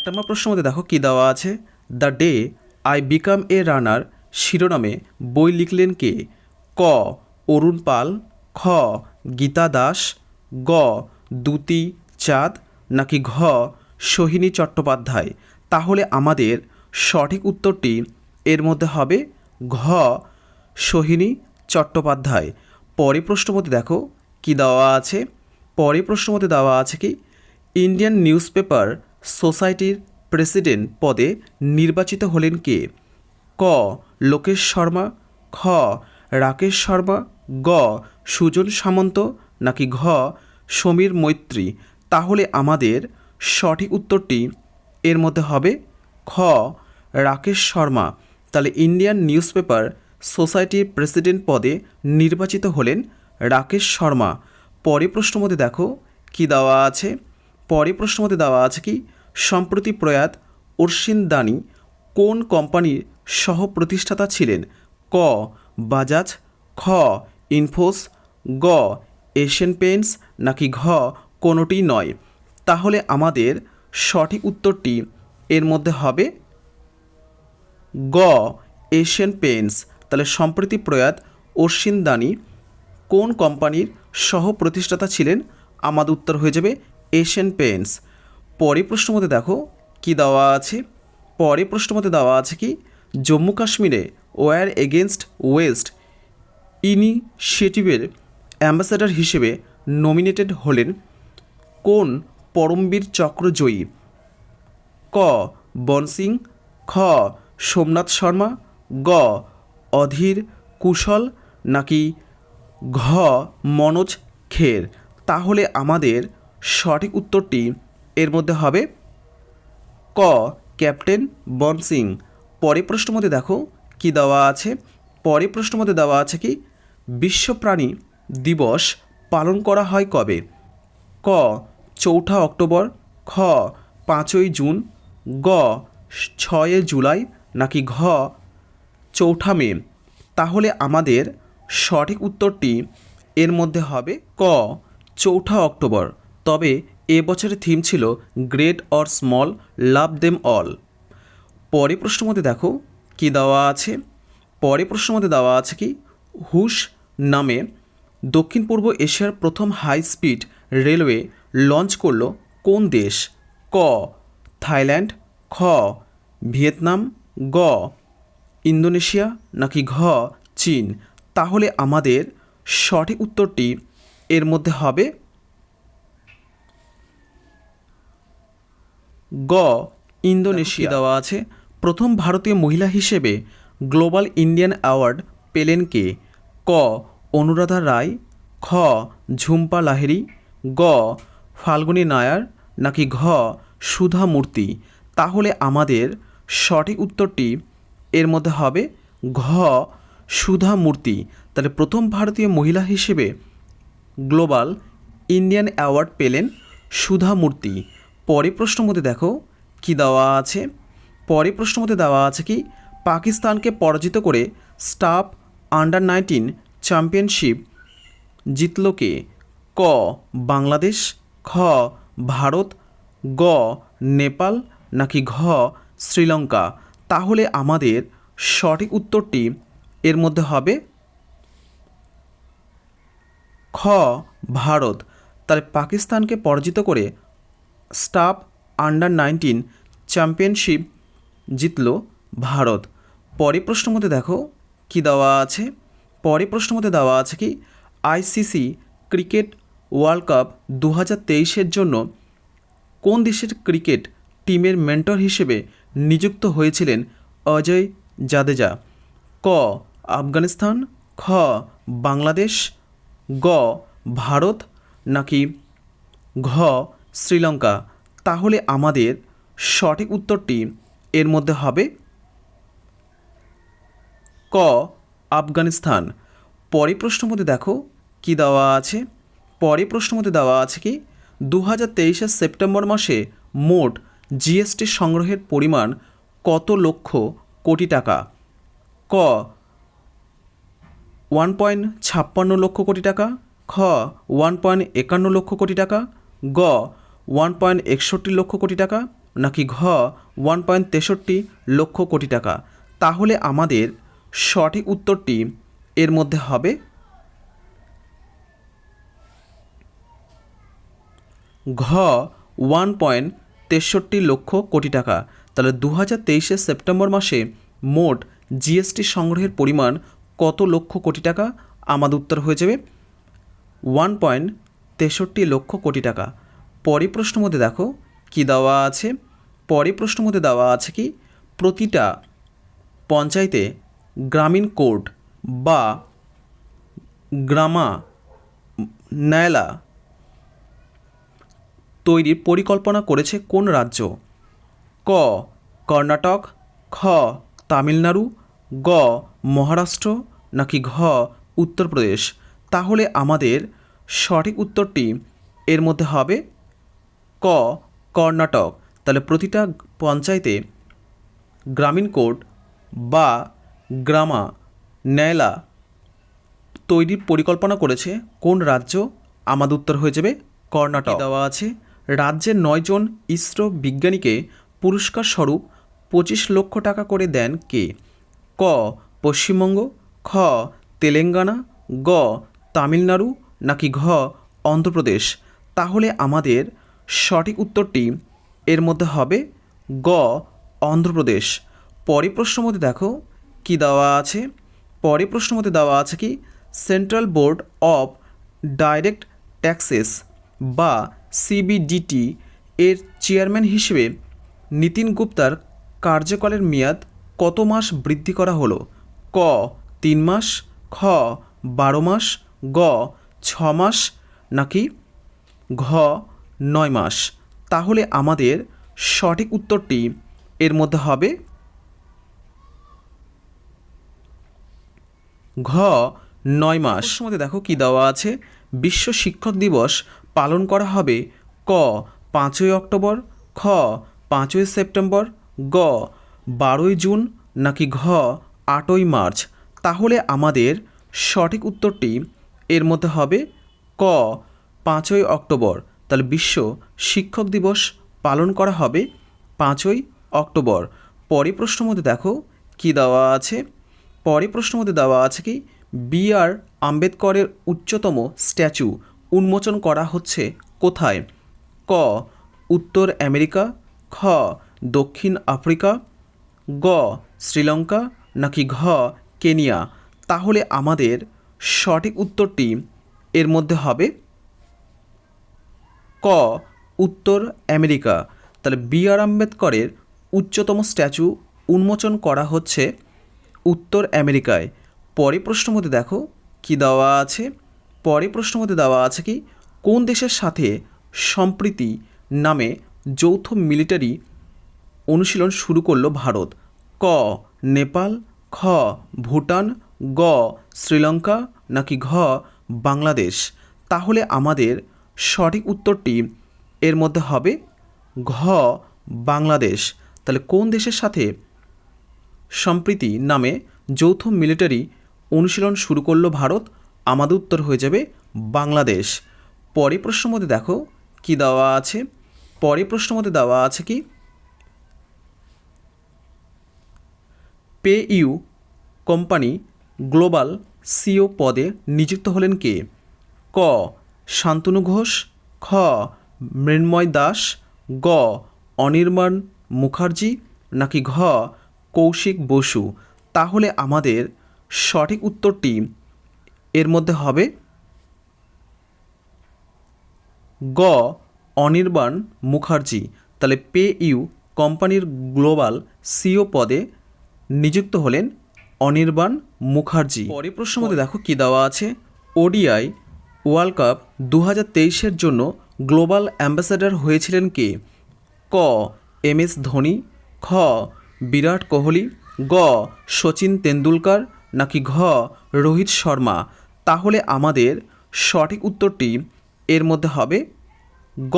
এক নম্বর প্রশ্ন মধ্যে দেখো কী দেওয়া আছে? The day I became a runner শিরোনামে বই লিখলেন কে? ক, অরুণ পাল, খ, গীতা দাস, গ, দুতি চাঁদ, নাকি ঘ, সোহিনী চট্টোপাধ্যায়? তাহলে আমাদের সঠিক উত্তরটি এর মধ্যে হবে ঘ, সোহিনী চট্টোপাধ্যায়। পরে প্রশ্ন মধ্যে দেখো কি দেওয়া আছে? পরে প্রশ্ন মধ্যে দেওয়া আছে কি? ইন্ডিয়ান নিউজ পেপার সোসাইটির প্রেসিডেন্ট পদে নির্বাচিত হলেন কে? ক. লোকেশ শর্মা, খ. রাকেশ শর্মা, গ. সুজন সামন্ত নাকি ঘ. সমীর মৈত্রী? তাহলে আমাদের সঠিক উত্তরটি এর মধ্যে হবে খ. রাকেশ শর্মা। তাহলে ইন্ডিয়ান নিউজ পেপার সোসাইটির প্রেসিডেন্ট পদে নির্বাচিত হলেন রাকেশ শর্মা। পরে প্রশ্ন মধ্যে দেখো কি দেওয়া আছে। পরে প্রশ্ন মধ্যে দেওয়া আছে কি, সম্প্রতি প্রয়াত অর্শিন দানি কোন কোম্পানির সহ প্রতিষ্ঠাতা ছিলেন? ক, বাজাজ, খ, ইনফোস, গ, এশিয়ান পেন্টস নাকি ঘ, কোনোটি নয়? তাহলে আমাদের সঠিক উত্তরটি এর মধ্যে হবে গ, এশিয়ান পেন্টস তাহলে সম্প্রতি প্রয়াত অশ্বিন দানি কোন কোম্পানির সহ প্রতিষ্ঠাতা ছিলেন? আমাদের উত্তর হয়ে যাবে এশিয়ান পেন্টস পরে প্রশ্ন মধ্যে দেখো, কি দেওয়া আছে? পরে প্রশ্ন মধ্যে দেওয়া আছে কি, জম্মু কাশ্মীরে ওয়ার এগেনস্ট ওয়েস্ট ইনিশিয়েটিভের অ্যাম্বাসেডর হিসেবে নমিনেটেড হলেন কোন পরমবীর চক্র জয়ী? ক বনসিং খ, সোমনাথ শর্মা, গ, অধীর কুশল, নাকি ঘ, মনোজ খের? তাহলে আমাদের সঠিক উত্তরটি এর মধ্যে হবে ক, ক্যাপ্টেন বনসিং পরে প্রশ্ন মধ্যে দেখো কি দেওয়া আছে? পরে প্রশ্ন মধ্যে দেওয়া আছে কি, বিশ্ব প্রাণী দিবস পালন করা হয় কবে? ক, চৌঠা অক্টোবর। খ, পাঁচই জুন। গ, ছয়ে জুলাই নাকি ঘ, চৌঠা মে? তাহলে আমাদের সঠিক উত্তরটি এর মধ্যে হবে ক, চৌঠা অক্টোবর। তবে এ বছরের থিম ছিল great or small love them all পরে প্রশ্ন মধ্যে দেখো কি দেওয়া আছে। পরে প্রশ্ন মধ্যে দেওয়া আছে কি, হুশ নামে দক্ষিণ পূর্ব এশিয়ার প্রথম হাই স্পিড রেলওয়ে লঞ্চ করল কোন দেশ? ক, থাইল্যান্ড। খ, ভিয়েতনাম। গ, ইন্দোনেশিয়া নাকি ঘ, চীন। তাহলে আমাদের সঠিক উত্তরটি এর মধ্যে হবে গ ইন্দোনেশিয়া দেওয়া আছে। প্রথম ভারতীয় মহিলা হিসেবে গ্লোবাল ইন্ডিয়ান অ্যাওয়ার্ড পেলেন কে? ক অনুরাধা রায়। খ ঝুম্পা লাহিড়ী। গ ফাল্গুনী নায়ার। নাকি ঘ সুধা মূর্তি। তাহলে আমাদের সঠিক উত্তরটি এর মধ্যে হবে ঘ সুধা মূর্তি। তাহলে প্রথম ভারতীয় মহিলা হিসেবে গ্লোবাল ইন্ডিয়ান অ্যাওয়ার্ড পেলেন সুধা মূর্তি। পরে প্রশ্ন মধ্যে দেখো, কি দেওয়া আছে? পরে প্রশ্ন মধ্যে দেওয়া আছে কি, পাকিস্তানকে পরাজিত করে স্টাফ আন্ডার নাইনটিন চ্যাম্পিয়নশিপ জিতল কে? ক, বাংলাদেশ, খ, ভারত, গ, নেপাল, নাকি ঘ, শ্রীলঙ্কা? তাহলে আমাদের সঠিক উত্তরটি এর মধ্যে হবে খ, ভারত। তাহলে পাকিস্তানকে পরাজিত করে স্টাফ আন্ডার নাইনটিন চ্যাম্পিয়নশিপ জিতল ভারত। পরে প্রশ্ন মধ্যে দেখো কি দেওয়া আছে? পরে প্রশ্ন মধ্যে দেওয়া আছে কি আইসিসি ক্রিকেট ওয়ার্ল্ড কাপ দু হাজার তেইশের জন্য কোন দেশের ক্রিকেট টিমের মেন্টর হিসেবে নিযুক্ত হয়েছিলেন অজয় জাদেজা? ক, আফগানিস্তান। খ, বাংলাদেশ। গ, ভারত। নাকি ঘ শ্রীলঙ্কা, তাহলে আমাদের সঠিক উত্তরটি এর মধ্যে হবে ক, আফগানিস্তান। পরে প্রশ্ন মধ্যে দেখো কি দেওয়া আছে? পরে প্রশ্ন মধ্যে দেওয়া আছে কি দু হাজার তেইশের সেপ্টেম্বর মাসে মোট জিএসটি সংগ্রহের পরিমাণ কত লক্ষ কোটি টাকা? ক, ওয়ান পয়েন্ট ছাপ্পান্ন লক্ষ কোটি টাকা। খ, ওয়ান পয়েন্ট একান্ন লক্ষ কোটি টাকা। গ ওয়ান পয়েন্ট একষট্টি লক্ষ কোটি টাকা নাকি ঘ ওয়ান পয়েন্ট তেষট্টি লক্ষ কোটি টাকা? তাহলে আমাদের সঠিক উত্তরটি এর মধ্যে হবে ঘ ওয়ান পয়েন্ট তেষট্টি লক্ষ কোটি টাকা। তাহলে দু হাজার তেইশের সেপ্টেম্বর মাসে মোট জিএসটি সংগ্রহের পরিমাণ কত লক্ষ কোটি টাকা? আমাদের উত্তর হয়ে যাবে ওয়ান পয়েন্ট তেষট্টি লক্ষ কোটি টাকা। পরে প্রশ্ন মধ্যে দেখো, কি দেওয়া আছে? পরে প্রশ্ন মধ্যে দেওয়া আছে কি, প্রতিটা পঞ্চায়েতে গ্রামীণ কোর্ট বা গ্রামা ন্যায়লা তৈরির পরিকল্পনা করেছে কোন রাজ্য? ক, কর্ণাটক, খ, তামিলনাড়ু, গ, মহারাষ্ট্র, নাকি ঘ, উত্তরপ্রদেশ? তাহলে আমাদের সঠিক উত্তরটি এর মধ্যে হবে ক কর্ণাটক। তাহলে প্রতিটা পঞ্চায়েতে গ্রামীণ কোর্ট বা গ্রামা ন্যায়লা তৈরির পরিকল্পনা করেছে কোন রাজ্য? আমাদের উত্তর হয়ে যাবে কর্ণাটক। দেওয়া আছে রাজ্যের নয়জন ইসরো বিজ্ঞানীকে পুরস্কার স্বরূপ পঁচিশ লক্ষ টাকা করে দেন কে? ক পশ্চিমবঙ্গ খ তেলেঙ্গানা গ তামিলনাড়ু নাকি ঘ অন্ধ্রপ্রদেশ? তাহলে আমাদের সঠিক উত্তরটি এর মধ্যে হবে গ, অন্ধ্রপ্রদেশ। পরে প্রশ্ন মধ্যে দেখো কি দেওয়া আছে? পরে প্রশ্ন মধ্যে দেওয়া আছে কি central board of direct taxes বা সিবিডিটি এর চেয়ারম্যান হিসেবে নীতিন গুপ্তার কার্যকালের মেয়াদ কত মাস বৃদ্ধি করা হলো? ক, তিন মাস, খ, বারো মাস, গ, ছ মাস, নাকি ঘ নয় মাস। তাহলে আমাদের সঠিক উত্তরটি এর মধ্যে হবে ঘ, নয় মাস। মধ্যে দেখো কি দেওয়া আছে? বিশ্ব শিক্ষক দিবস পালন করা হবে ক, পাঁচই অক্টোবর, খ, পাঁচই সেপ্টেম্বর, গ, বারোই জুন নাকি ঘ, আটই মার্চ। তাহলে আমাদের সঠিক উত্তরটি এর মধ্যে হবে ক, পাঁচই অক্টোবর। তাহলে বিশ্ব শিক্ষক দিবস পালন করা হবে পাঁচই অক্টোবর। পরে প্রশ্ন মধ্যে দেখো কি দেওয়া আছে? পরে প্রশ্ন মধ্যে দেওয়া আছে কি, বি আর আম্বেদকরের উচ্চতম স্ট্যাচু উন্মোচন করা হচ্ছে কোথায়? ক, উত্তর আমেরিকা, খ, দক্ষিণ আফ্রিকা, গ, শ্রীলঙ্কা, নাকি ঘ, কেনিয়া? তাহলে আমাদের সঠিক উত্তরটি এর মধ্যে হবে ক, উত্তর আমেরিকা। তাহলে বি আর আম্বেদকরের উচ্চতম স্ট্যাচু উন্মোচন করা হচ্ছে উত্তর আমেরিকায়। পরে প্রশ্ন মধ্যে দেখো কি দেওয়া আছে? পরে প্রশ্ন মধ্যে দেওয়া আছে কি, কোন দেশের সাথে সম্প্রীতি নামে যৌথ মিলিটারি অনুশীলন শুরু করল ভারত? ক, নেপাল, খ, ভুটান, গ, শ্রীলঙ্কা নাকি ঘ, বাংলাদেশ? তাহলে আমাদের সঠিক উত্তরটি এর মধ্যে হবে ঘ, বাংলাদেশ। তাহলে কোন দেশের সাথে সম্প্রীতি নামে যৌথ মিলিটারি অনুশীলন শুরু করল ভারত? আমাদের উত্তর হয়ে যাবে বাংলাদেশ। পরে প্রশ্ন মধ্যে দেখো কি দেওয়া আছে? পরে প্রশ্ন মধ্যে দেওয়া আছে কি? PayU company global CEO পদে নিযুক্ত হলেন কে? ক শান্তনু ঘোষ, খ. মৃন্ময় দাস, গ. অনির্বাণ মুখার্জি, নাকি ঘ. কৌশিক বসু। তাহলে আমাদের সঠিক উত্তরটি এর মধ্যে হবে গ. অনির্বাণ মুখার্জি। তাহলে পে ইউ কোম্পানির গ্লোবাল সিও পদে নিযুক্ত হলেন অনির্বাণ মুখার্জি। পরে প্রশ্ন মধ্যে দেখো কী দেওয়া আছে। ওডিআই ওয়ার্ল্ড কাপ দু হাজার জন্য গ্লোবাল অ্যাম্বাসেডর হয়েছিলেন কে? ক. এম এস ধোনি, খ. বিরাট কোহলি, গ. সচিন তেন্ডুলকার, নাকি ঘ. রোহিত শর্মা? তাহলে আমাদের সঠিক উত্তরটি এর মধ্যে হবে গ.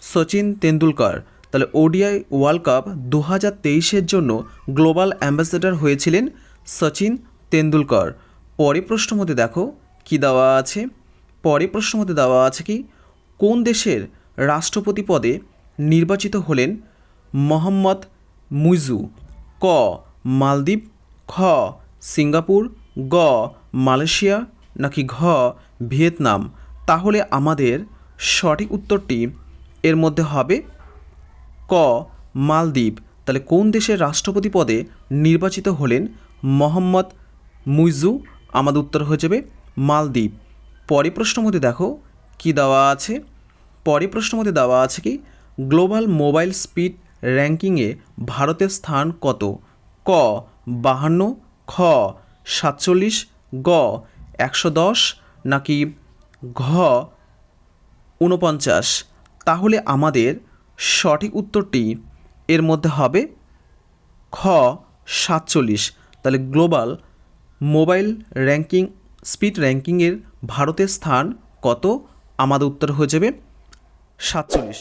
সচিন তেন্ডুলকার। তাহলে ওডিআই ওয়ার্ল্ড কাপ দু হাজার তেইশের জন্য গ্লোবাল অ্যাম্বাসেডর হয়েছিলেন সচিন তেন্ডুলকর। পরে প্রশ্ন মধ্যে দেখো কি দেওয়া আছে। পরে প্রশ্ন মধ্যে দেওয়া আছে কি, কোন দেশের রাষ্ট্রপতি পদে নির্বাচিত হলেন মোহাম্মদ মুইজু? ক, মালদ্বীপ, খ, সিঙ্গাপুর, গ, মালয়েশিয়া, নাকি ঘ, ভিয়েতনাম? তাহলে আমাদের সঠিক উত্তরটি এর মধ্যে হবে ক, মালদ্বীপ। তাহলে কোন দেশের রাষ্ট্রপতি পদে নির্বাচিত হলেন মোহাম্মদ মুইজু? আমাদের উত্তর হয়ে যাবে মালদ্বীপ। পরে প্রশ্ন মধ্যে দেখো, কি দেওয়া আছে? পরে প্রশ্ন মধ্যে দেওয়া আছে কি, গ্লোবাল মোবাইল স্পিড র্যাঙ্কিংয়ে ভারতের স্থান কত? ক, বাহান্ন, খ, সাতচল্লিশ, গ, একশো দশ, নাকি ঘ, ঊনপঞ্চাশ? তাহলে আমাদের সঠিক উত্তরটি এর মধ্যে হবে খ, সাতচল্লিশ। তাহলে গ্লোবাল মোবাইল র্যাঙ্কিং, স্পিড র্যাঙ্কিংয়ের ভারতের স্থান কত? আমাদের উত্তর হয়ে যাবে সাতচল্লিশ।